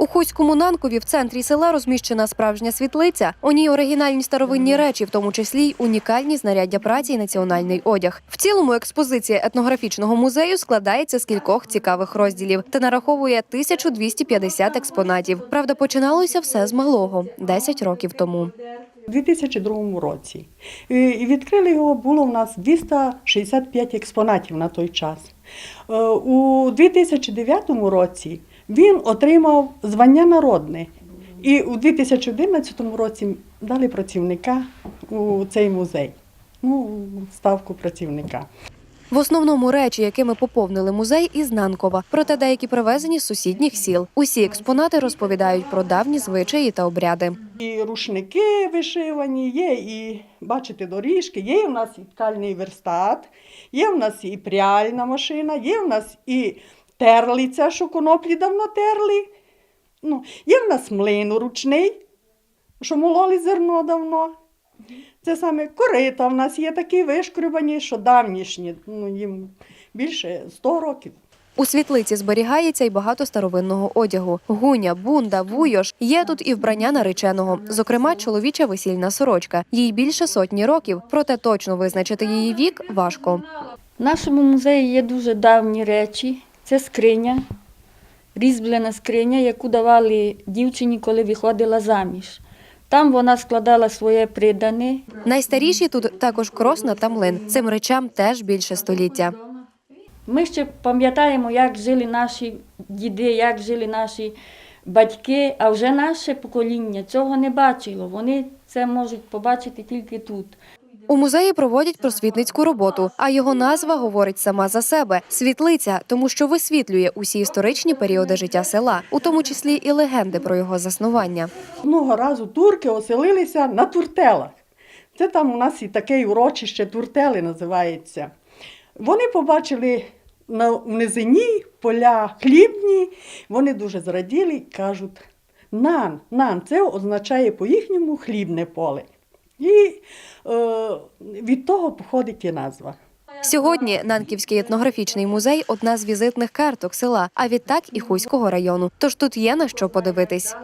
У Хуському Нанкові в центрі села розміщена справжня світлиця. У ній оригінальні старовинні речі, в тому числі й унікальні знаряддя праці і національний одяг. В цілому експозиція етнографічного музею складається з кількох цікавих розділів та нараховує 1250 експонатів. Правда, починалося все з малого 10 років тому. У 2002 році. І відкрили його було в нас 265 експонатів на той час. Е, У 2009 році він отримав звання народне. І у 2011 році дали працівника у цей музей. Ну, ставку працівника. В основному речі, якими поповнили музей із Нанкова, проте деякі привезені з сусідніх сіл. Усі експонати розповідають про давні звичаї та обряди. І рушники вишивані, є і, бачите, доріжки, є в нас і ткальний верстат, є в нас і пряльна машина, є в нас і терлиця, що коноплі давно терли. Ну, є в нас млин ручний, що мололи зерно давно. Це саме корита в нас є такі вишкрюбані, що давнішні, ну, їм більше 100 років. У світлиці зберігається й багато старовинного одягу: гуня, бунда, вуйош. Є тут і вбрання нареченого, зокрема, чоловіча весільна сорочка. Їй більше сотні років, проте точно визначити її вік важко. В нашому музеї є дуже давні речі. Це скриня, різьблена скриня, яку давали дівчині, коли виходила заміж. Там вона складала своє придане. Найстаріші тут також кросна та млин. Цим речам теж більше століття. Ми ще пам'ятаємо, як жили наші діди, як жили наші батьки, а вже наше покоління цього не бачило. Вони це можуть побачити тільки тут. У музеї проводять просвітницьку роботу, а його назва говорить сама за себе світлиця, тому що висвітлює усі історичні періоди життя села, у тому числі і легенди про його заснування. Одного разу турки оселилися на туртелах. Це там у нас і таке урочище туртели називається. Вони побачили на низині поля хлібні, вони дуже зраділи і кажуть: нан, нан, це означає по-їхньому хлібне поле. І е, від того походить і назва. Сьогодні Нанківський етнографічний музей одна з візитних карток села, а відтак і Хуйського району. Тож тут є на що подивитись.